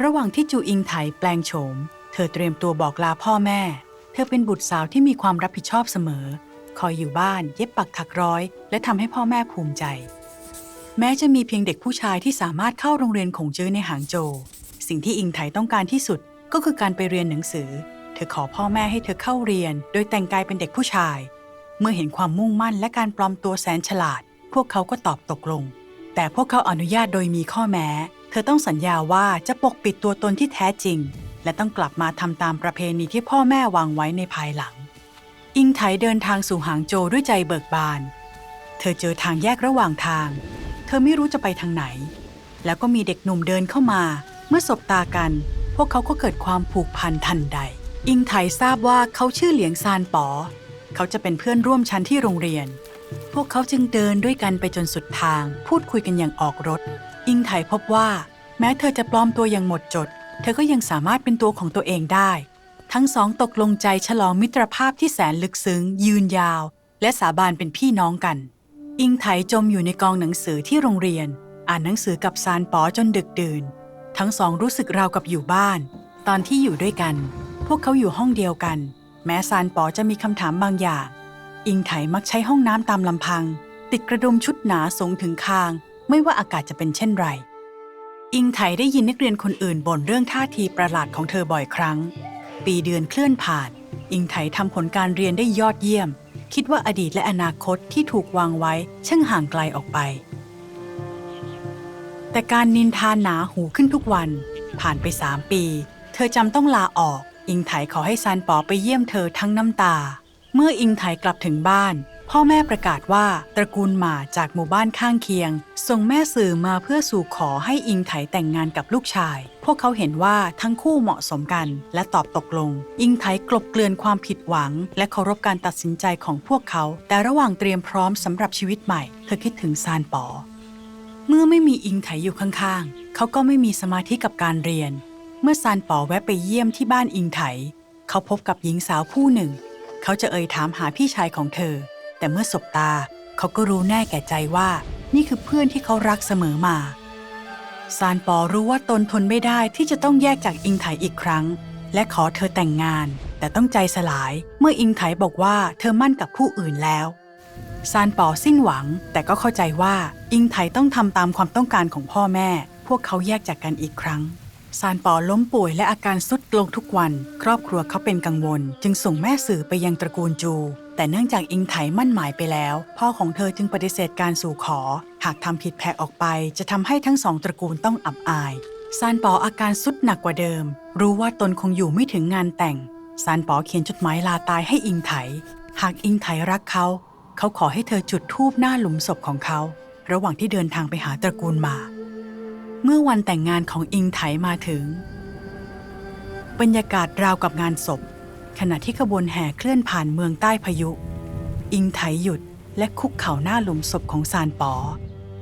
ระหว่างที่จูอิงไถแปลงโฉม เธอเตรียมตัวบอกลาพ่อแม่ เธอเป็นบุตรสาวที่มีความรับผิดชอบเสมอ คอยอยู่บ้านเย็บปักถักร้อย และทำให้พ่อแม่ภูมิใจ แม้จะมีเพียงเด็กผู้ชายที่สามารถเข้าโรงเรียนของจื้อในหางโจวสิ่งที่อิงไถต้องการที่สุดก็คือการไปเรียนหนังสือ เธอขอพ่อแม่ให้เธอเข้าเรียน โดยแต่งกายเป็นเด็กผู้ชาย เมื่อเห็นความมุ่งมั่นและการปลอมตัวแสนฉลาด พวกเขาก็ตอบตกลง แต่พวกเขาอนุญาตโดยมีข้อแม้ เธอต้องสัญญาว่าจะปกปิดตัวตนที่แท้จริง และต้องกลับมาทำตามประเพณีที่พ่อแม่วางไว้ในภายหลัง อิงไถเดินทางสู่หางโจด้วยใจเบิกบาน เธอเจอทางแยกระหว่างทาง เธอไม่รู้จะไปทางไหน แล้วก็มีเด็กหนุ่มเดินเข้ามา เมื่อสบตากัน พวกเขาก็เกิดความผูกพันทันใด อิงไถทราบว่าเขาชื่อเหลียงซานป๋อ เขาจะเป็นเพื่อนร่วมชั้นที่โรงเรียน พวกเขาจึงเดินด้วยกันไปจนสุดทาง พูดคุยกันอย่างออกรถ อิงไถพบว่า แม้เธอจะปลอมตัวอย่างหมดจด เธอก็ยังสามารถเป็นตัวของตัวเองได้ ทั้งสองตกลงใจฉลองมิตรภาพที่แสนลึกซึ้ง ยืนยาว และสาบานเป็นพี่น้องกัน อิงไถจมอยู่ในกองหนังสือที่โรงเรียน อ่านหนังสือกับซานป๋อจนดึกดื่น ทั้งสองรู้สึกราวกับอยู่บ้าน ตอนที่อยู่ด้วยกัน พวกเขาอยู่ห้องเดียวกัน แม้ซานป๋อจะมีคำถามบางอย่าง อิงไถมักใช้ห้องน้ำตามลำพัง ติดกระดุมชุดหนาสูงถึงคาง ไม่ว่าอากาศจะเป็นเช่นไร อิงไถได้ยินนักเรียนคนอื่นบ่นเรื่องท่าทีประหลาดของเธอบ่อยครั้ง ปีเดือนเคลื่อนผ่าน อิงไถทำผลการเรียนได้ยอดเยี่ยม คิดว่าอดีตและอนาคตที่ถูกวางไว้ช่างห่างไกลออกไป แต่การนินทาหนาหูขึ้นทุกวัน ผ่านไปสามปี เธอจำต้องลาออก อิงไถขอให้ซานปอไปเยี่ยมเธอทั้งน้ำตา เมื่ออิงไถกลับถึงบ้าน พ่อแม่ประกาศว่าตระกูลหมาจากหมู่บ้านข้างเคียง ส่งแม่สื่อมาเพื่อสู่ขอให้อิงไถแต่งงานกับลูกชาย พวกเขาเห็นว่าทั้งคู่เหมาะสมกัน และตอบตกลง อิงไถกลบเกลื่อนความผิดหวัง และเคารพการตัดสินใจของพวกเขา แต่ระหว่างเตรียมพร้อมสำหรับชีวิตใหม่ เธอคิดถึงซานป๋อเมื่อไม่มีอิงไถอยู่ข้างๆ เขาก็ไม่มีสมาธิกับการเรียน เมื่อซานป๋อแวะไปเยี่ยมที่บ้านอิงไถ เขาพบกับหญิงสาวผู้หนึ่ง เขาจะเอ่ยถามหาพี่ชายของเธอ แต่เมื่อสบตาเขาก็รู้แน่แก่ใจว่า นี่คือเพื่อนที่เขารักเสมอมาซานปอรู้ว่าตนทนไม่ได้ที่จะต้องแยกจากอิงไถอีกครั้ง และขอเธอแต่งงาน แต่ต้องใจสลายเมื่ออิงไถบอกว่าเธอมั่นกับผู้อื่นแล้วซานปอสิ้นหวัง แต่ก็เข้าใจว่าอิงไถต้องทำตามความต้องการของพ่อแม่ พวกเขาแยกจากกันอีกครั้ง ซานป๋อล้มป่วยและอาการสุดลงทุกวัน ครอบครัวเขาเป็นกังวล จึงส่งแม่สื่อไปยังตระกูลจู แต่เนื่องจากอิงไถมั่นหมายไปแล้ว พ่อของเธอจึงปฏิเสธการสู่ขอ หากทำผิดแผกออกไป จะทำให้ทั้งสองตระกูลต้องอับอายซานป๋ออาการสุดหนักกว่าเดิม รู้ว่าตนคงอยู่ไม่ถึงงานแต่งซานป๋อเขียนจดหมายลาตายให้อิงไถ หากอิงไถรักเขา เขาขอให้เธอจุดธูปหน้าหลุมศพของเขา ระหว่างที่เดินทางไปหาตระกูลมา เมื่อวันแต่งงานของอิงไถมาถึง บรรยากาศราวกับงานศพ ขณะที่ขบวนแห่เคลื่อนผ่านเมืองใต้พายุ อิงไถหยุดและคุกเข่าหน้าหลุมศพของซานปอ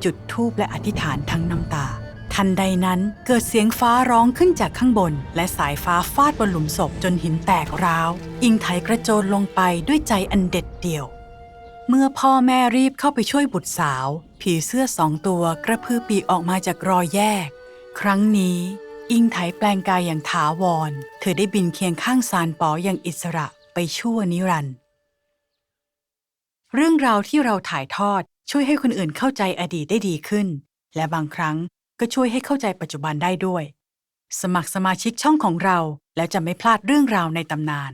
จุดธูปและอธิษฐานทั้งน้ำตา ทันใดนั้นเกิดเสียงฟ้าร้องขึ้นจากข้างบน และสายฟ้าฟาดบนหลุมศพจนหินแตกร้าว อิงไถกระโจนลงไปด้วยใจอันเด็ดเดี่ยว เมื่อพ่อแม่รีบเข้าไปช่วยบุตรสาว ผีเสื้อสองตัวกระพือปีกออกมาจากรอยแยก ครั้งนี้ อิงไถแปลงกายอย่างถาวร เธอได้บินเคียงข้างซานปออย่างอิสระไปชั่วนิรันดร์เรื่องราวที่เราถ่ายทอดช่วยให้คนอื่นเข้าใจอดีตได้ดีขึ้น และบางครั้งก็ช่วยให้เข้าใจปัจจุบันได้ด้วย สมัครสมาชิกช่องของเราแล้วจะไม่พลาดเรื่องราวในตำนาน